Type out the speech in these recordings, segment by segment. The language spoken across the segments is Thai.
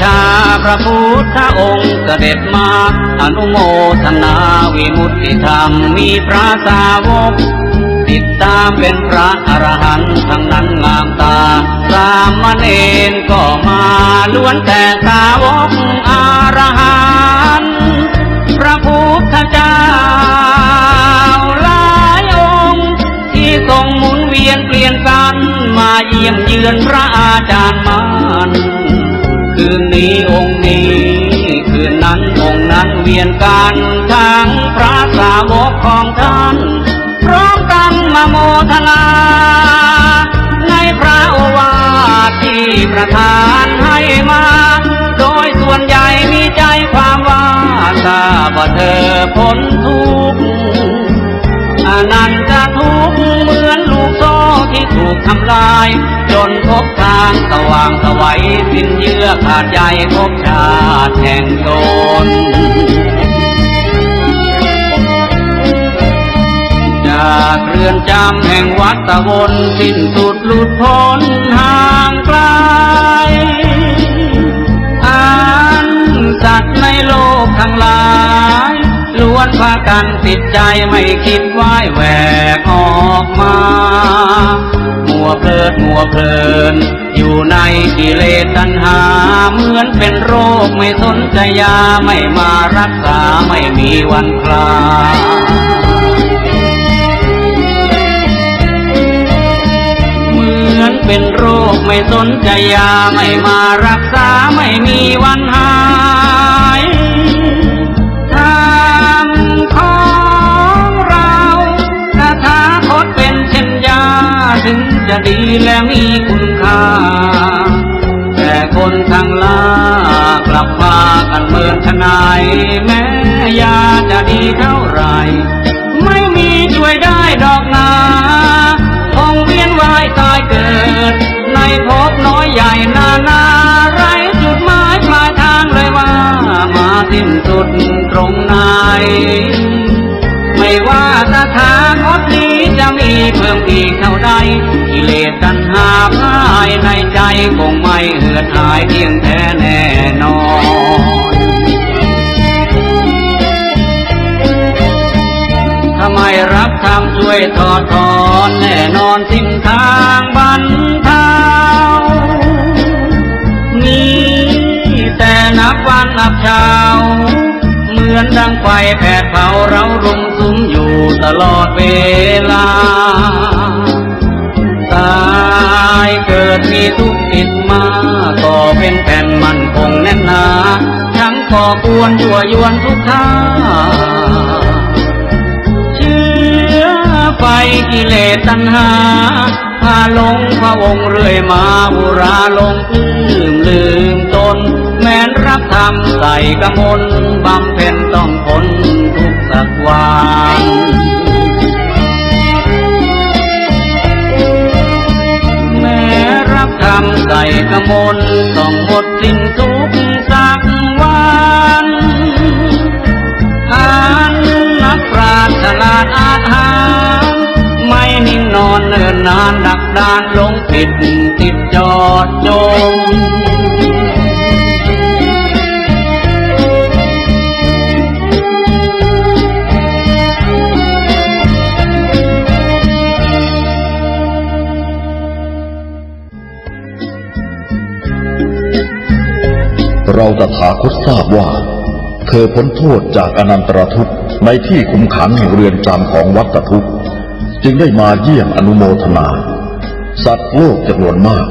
ชาพระพุทธองค์เสด็จมา อนุโมทนาวิมุตติธรรมมีพระสาวก ติดตามเป็นพระอรหันต์ทั้งนั้นงามตา สามเณรก็มาล้วนแต่สาวกอรหันต์พระพุทธเจ้าหลายองค์ที่ทรงหมุนเวียนเปลี่ยนกันมาเยี่ยมเยือนพระอาจารย์มัน นนี้องค์นี้ คืนนั้นองค์นั้นเวียนกันทั้งพระสาวกของท่านพร้อมกันมาโมทนาในพระโอวาทที่ประทานให้มา โดยส่วนใหญ่มีใจความว่าทราบว่าเธอพ้นทุกข์อนันตทุกข์เหมือนลูกโซ่ที่ถูกทำลาย จนพบทางสว่างสวัย เยื่อขาดใจพบชาติแห่งโจรจากเรือนจำแห่งวัดตะวนสิ้นสุดหลุดพ้นห่างไกลอันสัตว์ในโลกทั้งหลายล้วนพากันติดใจไม่คิดไหว้แหวกออกมา มัวเพลิดมัวเพลิน อยู่ในกิเลสตัณหา เหมือนเป็นโรคไม่สนใจยาไม่มารักษาไม่มีวันคลายเหมือนเป็นโรคไม่สนใจยาไม่มารักษาไม่มีวันหายธรรมของเราคาถาคตเป็นเช่นยาถึงจะดีและมีคุณ กันเมินทนายแม้ยาจะดีเท่าไร ไม่มีช่วยได้ดอกนาคงเวียนวายตายเกิด ในภพน้อยใหญ่นานาไรจุดหมายปลายทางเลยว่า มาสิ้นสุดตรงไหนไม่ว่าสถาคตนี้จะมีเพิ่มอีกเท่าใดกิเลสตัณหาภายในใจคงไม่เหือดหายเที่ยงแท้แน่นอน ยถอดถอนแน่นอนสิ้นทางบันเทามีแต่นับวันนับเช้า เหมือนดังไฟแผดเผาเรารุมสุมอยู่ตลอดเวลา ตายเกิดมีทุกข์ติดมาก็เป็นแผ่นมันคงแน่นหนา ทั้งก่อกวนยั่วยวนทุกทาเกิเลสตัณหา พาลงพะวงเรื่อยมาบุราลงลื้มลืมตน แม้นรับธรรมใส่กมลบำเพ็ญต้องผลทุ ดานลงผิดติดจอดจมเราตถาคตทราบว่า เธอพ้นโทษจากอนันตรทุกข์ในที่คุมขังแห่งเรือนจำของวัฏทุกข์ จึงได้มาเยี่ยมอนุโมทนา สัตว์โลกจำนวนมาก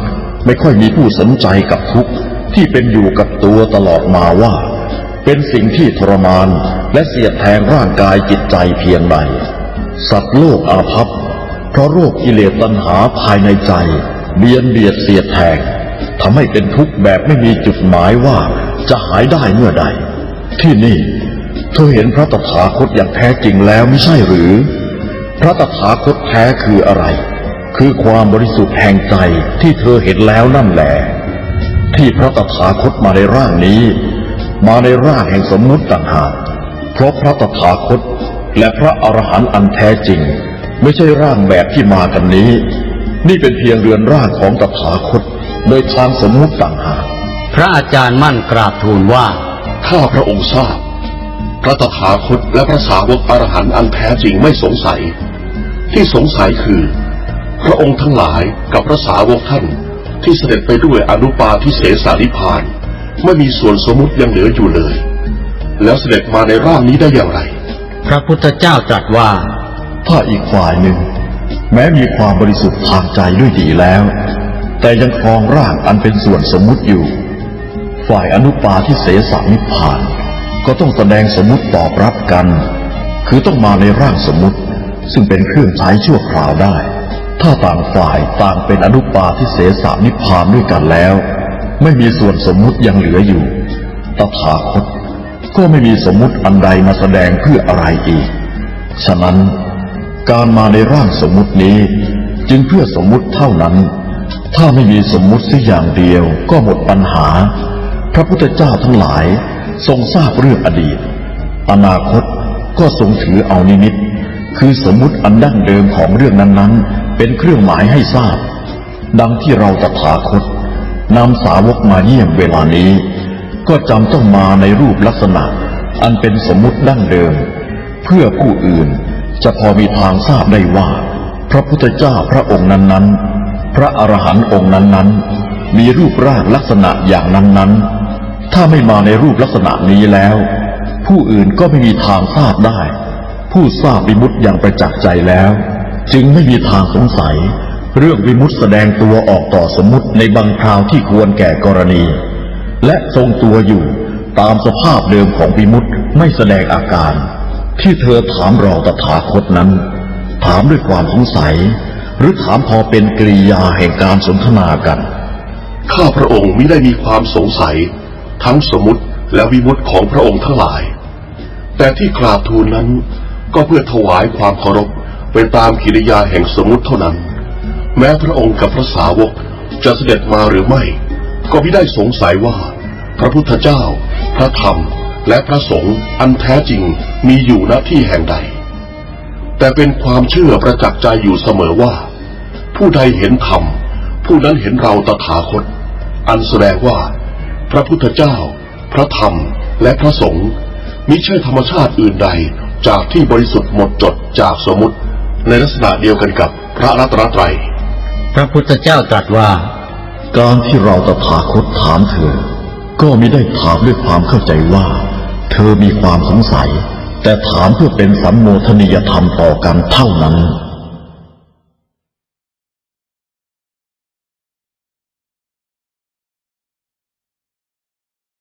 ไม่ค่อยมีผู้สนใจกับทุกข์ที่เป็นอยู่กับตัวตลอดมาว่า เป็นสิ่งที่ทรมานและเสียดแทงร่างกายจิตใจเพียงใด สัตว์โลกอาภัพเพราะโรคกิเลสตัณหาภายในใจ เบียนเบียดเสียดแทงทำให้เป็นทุกข์แบบไม่มีจุดหมายว่าจะหายได้เมื่อใด ที่นี่ เธอเห็นพระตถาคตอย่างแท้จริงแล้วไม่ใช่หรือ พระตถาคตแท้คืออะไร คือความบริสุทธิ์แห่งใจที่เธอเห็นแล้วนั่นแหละที่พระตถาคตมาในร่างนี้ มาในร่างแห่งสมมุติต่างหากเพราะพระตถาคตและพระอรหันต์อันแท้จริง ไม่ใช่ร่างแบบที่มากันนี้ นี่เป็นเพียงเรือนร่างของตถาคต โดยทางสมมุติต่างหากพระอาจารย์มั่นกราบทูลว่าข้าพระองค์ทราบ พระตถาคตและพระสาวกอรหันต์อันแท้จริงไม่สงสัย ที่สงสัยคือ พระองค์ทั้งหลายกับพระสาวกท่านที่เสด็จไปด้วยอนุปาทิเสสานิพานไม่มีส่วนสมมุติยังเหลืออยู่เลย แล้วเสด็จมาในร่างนี้ได้อย่างไร พระพุทธเจ้าตรัสว่า ถ้าอีกฝ่ายหนึ่ง แม้มีความบริสุทธิ์ทางใจด้วยดีแล้ว แต่ยังครองร่างอันเป็นส่วนสมมุติอยู่ ฝ่ายอนุปาที่เสสานิพพาน ก็ต้องแสดงสมมุติตอบรับกัน คือต้องมาในร่างสมมุติ ซึ่งเป็นเครื่องใช้ชั่วคราวได้ ถ้าต่างฝ่ายต่างเป็นอนุปาที่เสสานิพพานด้วยกันแล้ว ไม่มีส่วนสมมุติยังเหลืออยู่ ตถาคต ก็ไม่มีสมมุติอันใดมาแสดงเพื่ออะไรอีก ฉะนั้น การมาในร่างสมมุตินี้ จึงเพื่อสมมุติเท่านั้น ถ้าไม่มีสมมุติสักอย่างเดียวก็หมดปัญหา พระพุทธเจ้าทั้งหลายทรงทราบเรื่องอดีต อนาคตก็ทรงถือเอานิมิต คือสมมุติอันดั้งเดิมของเรื่องนั้นๆ เป็นเครื่องหมายให้ทราบ ดังที่เราตถาคตนำสาวกมาเยี่ยมเวลานี้ ก็จำต้องมาในรูปลักษณะ อันเป็นสมมุติดั้งเดิม เพื่อผู้อื่นจะพอมีทางทราบได้ว่า พระพุทธเจ้าพระองค์นั้นๆ พระอรหันต์องค์นั้นๆ มีรูปร่างลักษณะอย่างนั้นๆ ถ้าไม่มาในรูปลักษณะนี้แล้ว ผู้อื่นก็ไม่มีทางทราบได้ ผู้ทราบวิมุตติอย่างประจักษ์ใจแล้ว จึงไม่มีทางสงสัย เรื่องวิมุตแสดงตัวออกต่อสมมุติในบางคราวที่ควรแก่กรณี และทรงตัวอยู่ตามสภาพเดิมของวิมุตไม่แสดงอาการ ที่เธอถามเราตถาคตนั้น ถามด้วยความสงสัย หรือถามพอเป็นกริยาแห่งการสนทนากัน ข้าพระองค์มิได้มีความสงสัย ทั้งสมมติและวิมุตของพระองค์ทั้งหลาย แต่ที่กราบทูลนั้นก็เพื่อถวายความเคารพ ไปตามกิริยาแห่งสมมติเท่านั้น แม้พระองค์กับพระสาวกจะเสด็จมาหรือไม่ ก็ไม่ได้สงสัยว่า พระพุทธเจ้า พระธรรม และพระสงฆ์อันแท้จริงมีอยู่ณที่แห่งใด แต่เป็นความเชื่อประจักษ์ใจอยู่เสมอว่า ผู้ใดเห็นธรรม ผู้นั้นเห็นเราตถาคต อันแสดงว่า พระพุทธเจ้า พระธรรมและพระสงฆ์มิใช่ธรรมชาติอื่นใดจากที่บริสุทธิ์หมดจดจากสมมติ ในลักษณะเดียวกันกับพระรัตนตรัย พระพุทธเจ้าตรัสว่า การที่เราตถาคตถามเธอ ก็ไม่ได้ถามด้วยความเข้าใจว่า เธอมีความสงสัย แต่ถามเพื่อเป็นสัมโมทนิยธรรมต่อกันเท่านั้น